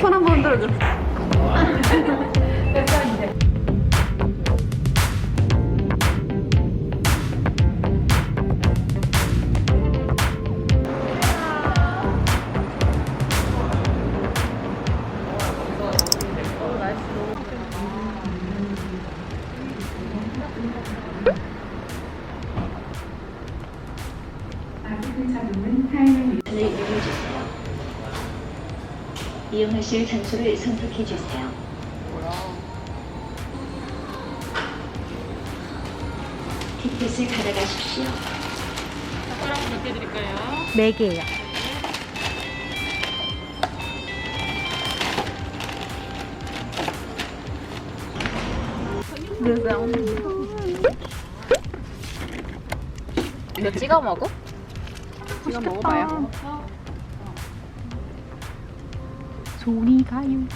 손 한 번 흔들어줘. 이용하실 장소를 선택해 주세요. 티켓을 받아가십시오. 젓가락 몇개 드릴까요? 네 개요. 이거 찍어 먹어? 찍어 먹어봐요. 소리 가요.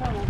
아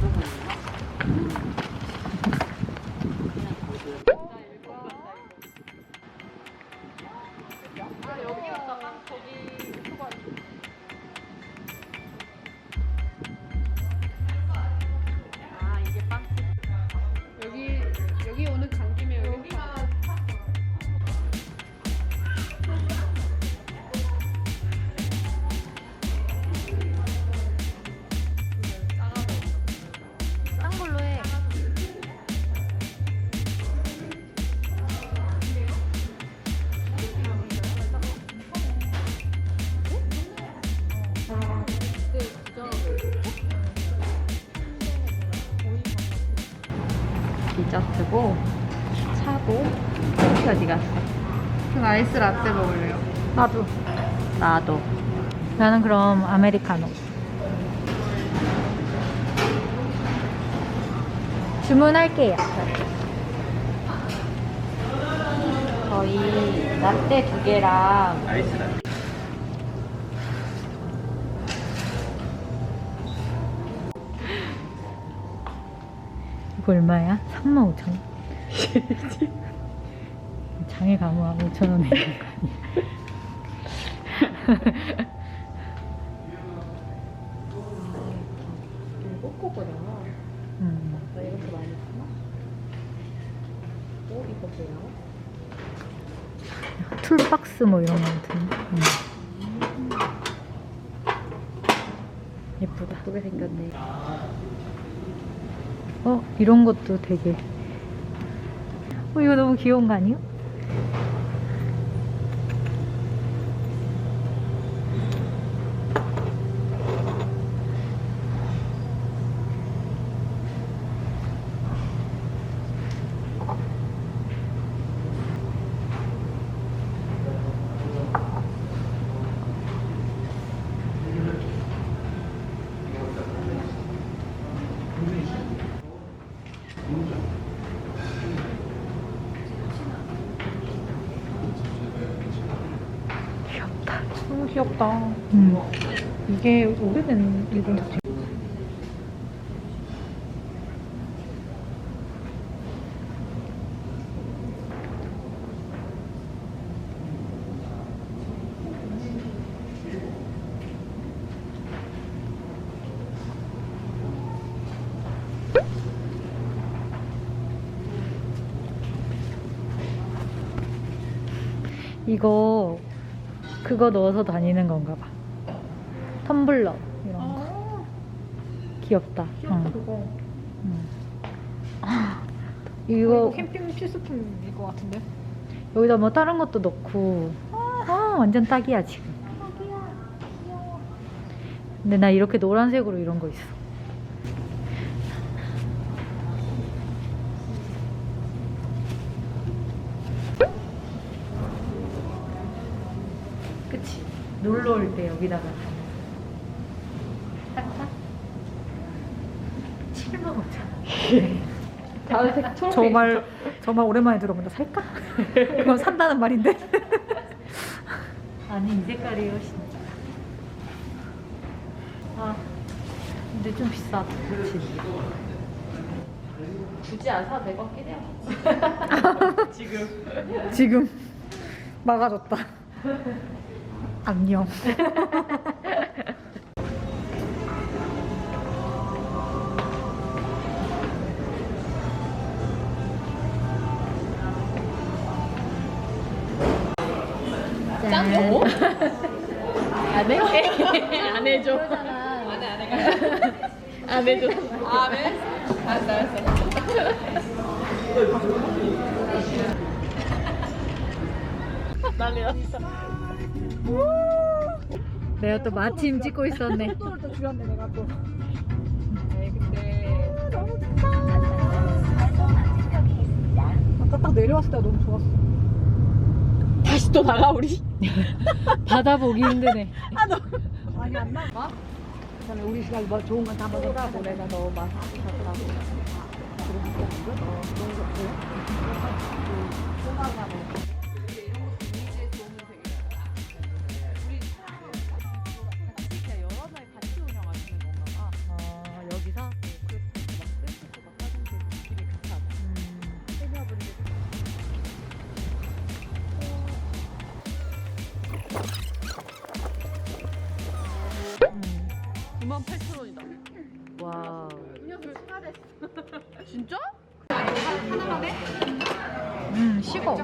디저트고 차고 커피 어디 갔어? 전 아이스 라떼 먹을래요. 나도 나도 나는 그럼 아메리카노 주문할게요 저희 라떼 두 개랑 아이스 라떼. 이거 얼마야? 35,000원 장에 가면 5,000원에 있는 거 아니야? 음. 나 이렇게 많이 사나? 어 이거 뭐야? 툴박스 뭐 이런 거 같은데 음. 예쁘다 예쁘게 생겼네. 어 이런 것도 되게 어 이거 너무 귀여운 거 아니에요? 귀엽다 너무 귀엽다. 음. 이게 오래된 일본 잡지. 이거 그거 넣어서 다니는 건가 봐. 텀블러 이런 거. 귀엽다. 응. 그거. 응. 이거 이거 캠핑 필수품 일 것 같은데. 여기다 뭐 다른 것도 넣고. 아. 완전 딱이야 지금. 근데 나 이렇게 노란색으로 이런 거 있어 그치 놀러 올 때 여기다가 살까? 7만 5천 다은색 초록. 저말 정말 오랜만에 들어본다 살까? 그건 산다는 말인데 아니 이 색깔이 훨씬 아 근데 좀 비싸다 그치 굳이 안 사도 될 것 같긴 해요. 지금 막아줬다. 안녕. 짠. 안 해? 안 해줘. 안 해, 안 해. 안 해줘. 아, 네? 알았어, 알았어. 난리 났어. 내가 또 마침 찍고 있었네. 또 줄였네 내가 또. 아니, 근데. 아까 딱 내려왔을 때 너무 좋았어. 다시 또 나가 우리. 바다 보기 힘드네. 아니 안 나와? 그다음에 우리 시간 뭐 좋은 건 다 먹으라고 내가 너 마사지 하더라고. 그런 거 어, 그런 거 그래? 어, 진짜? 음, 식어.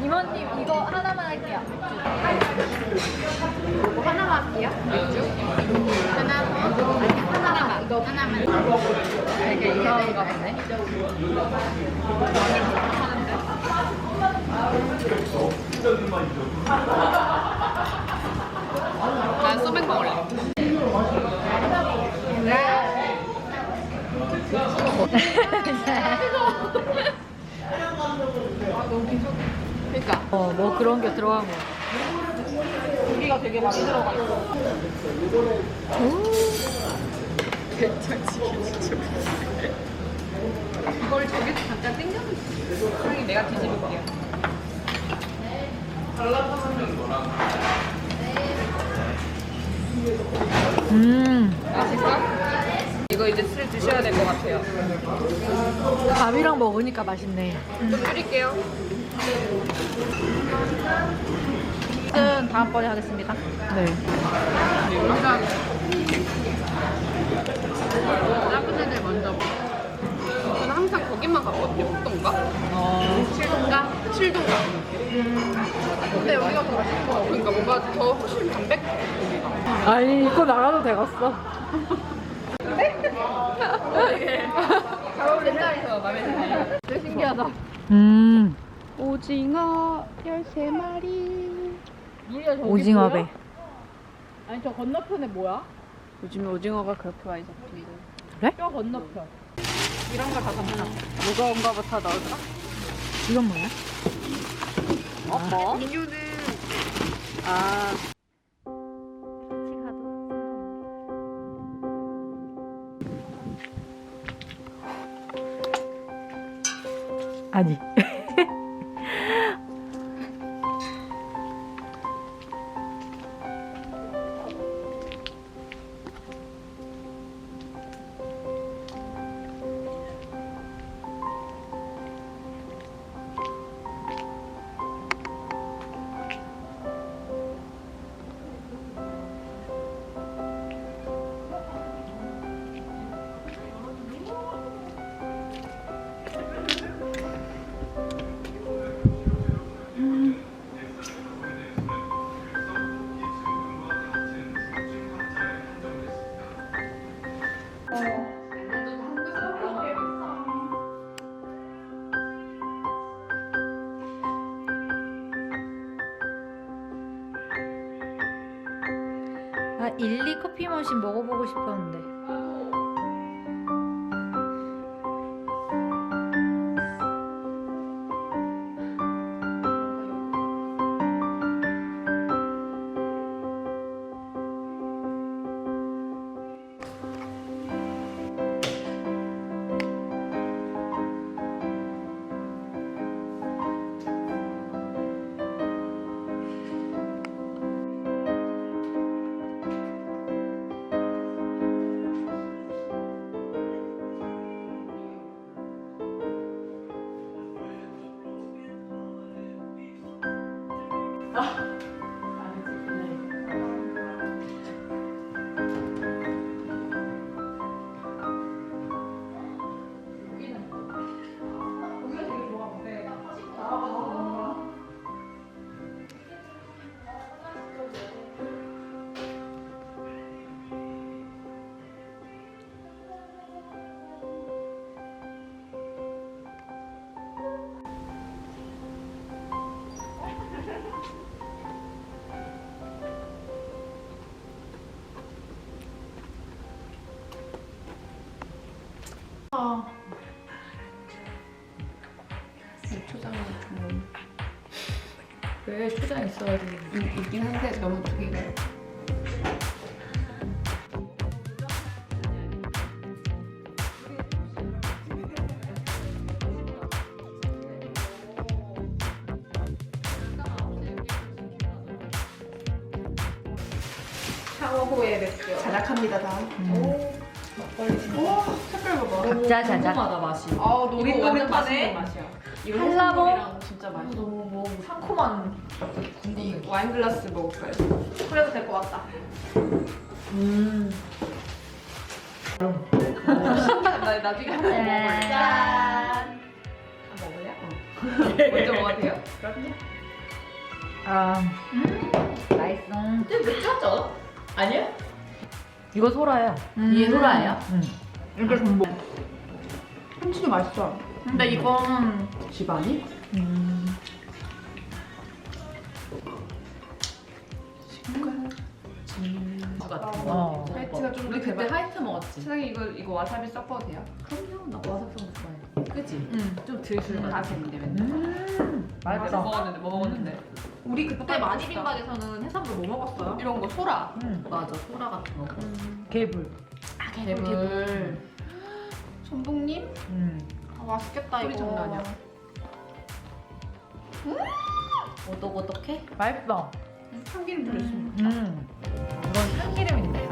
이모님, 이거 하나만 할게요. 이거 하나만 할게요. 맥주? 하나 더? 아니, 하나만. 이거 하나만. 되게 이상한가 보네. 난 소맥 먹을래. 그러니까 어, 뭐 그런 게 들어간 거. 고기가 되게 많이 들어가 있어. 이걸 저기서 잠깐 땡겨서 형이 내가 뒤집을게요. 음, 맛있어? 이제 술 드셔야 될 것 같아요. 밥이랑 먹으니까 맛있네. 좀 줄일게요. 은 다음번에 하겠습니다. 네. 일단 작은 애들 먼저 먹어. 저는 항상 거기만 갔거든요. 북동가? 어, 칠동가? 칠동가. 근데 여기가 더 맛있는 거 같아. 그러니까 뭔가 더 훨씬 담백? 여기가. 아니, 입고 나가도 되겠어. 신기하다. 음, 오징어 13마리. 누리야 저기 오징어 배. 뭐야? 아니 저 건너편에 뭐야? 요즘에 오징어가 그렇게 많이 잡힌대. 뼈 건너편. 이런 걸다 담나. 무거운 거부터 넣을까? 이건 뭐야? 어, 뭐? 민유는 아 아니. 아, 일리 커피 머신 먹어보고 싶었는데. 초장 같은 거. 왜 초장 있어야지 있긴 한데 너무 두 개가. 샤워 후에 맥주. 자작합니다 다. 오, 막 걸리 색깔 봐봐. 각자 자작. 궁금하다 맛이. 아, 너무 이거 완전 맛있는. 맛이야. 이거 한라봉? 진짜 맛있어. 너무 뭐 상콤한 이 와인 글라스 먹을까요? 그래도 될 것 같다. 음. 나 나중에 한번. 짠. 먹을래? 먼저 먹어도 돼요? 그럼요. 아, 맛있어. 근데 맥주죠? 아니야? 이거 소라야. 이게 소라예요? 응. 이게 전복. 참치도 맛있어. 근데 이건 집안이? 음. 주 같은 거. 어. 하이트가 좀 우리 그때 하이트 먹었지. 세상에 이거 이거 와사비 섞어도 돼요? 그럼요. 나 와사비 좋아해. 그치? 응. 좀 들술 다 맛. 됐는데 맨날. 음. 뭐 맛있어. 먹었는데 뭐 먹었는데? 우리 그때 많이 빈박에서는 해산물 뭐 먹었어요? 이런 거 소라. 음. 맞아. 소라 같은 거. 개불. 아 개불. 전복님? 음. 아, 맛있겠다 소리 이거. 장난 아니야. 오독오독해? 맛있어. 참기름 들었습니다. 음. 이건 참기름인데.